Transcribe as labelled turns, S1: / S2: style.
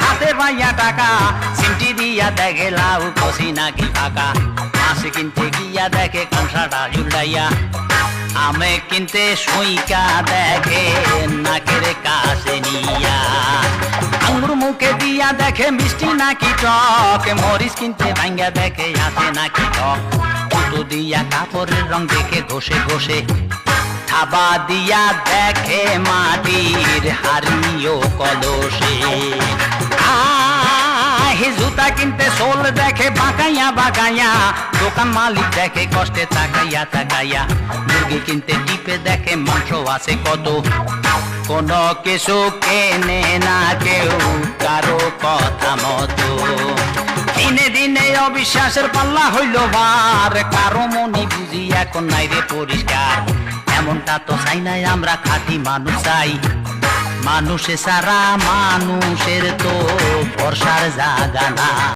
S1: পাইয়া টাকা সিমটি দিয়া দেখে লাউ, কষি নাকি ফাঁকা। মাছ কিনতে গিয়া দেখে কাঁসাটা জুলাইয়া আমে কিনতে সইকা দেখে, নাকের কাছে নিয়া। আঙ্গুর মুখে দিয়া দেখে মিষ্টি নাকি টক, মরিচ কিনতে ভাঙ্গা দেখে আছে নাকি টক। জুতো দিয়া কাপড়ের রং দেখে ঘষে ঘষে, থাবা দিয়া দেখে মাটির হারিও কলসে। জুতা কিনতে সোল দেখে বাঁকাইয়া বাঁকাইয়া। দোকান মালিক দেখে কষ্টে তাকাইয়া তাকাইয়া। মুরগি কিনতে, টিপে দেখে মাংস আছে কত। কোন কিছু কেনে না কেউ, কারও কথা মতো। দিনে দিনে অবিশ্বাসের পাল্লা হইল ভার। কারও মনি বুঝি এখন নাই রে পরিষ্কার। এমনটা তো চাই নাই, আমরা খাঁটি মানুষ চাই। মানুষে সারা মানুষের তো Zagana.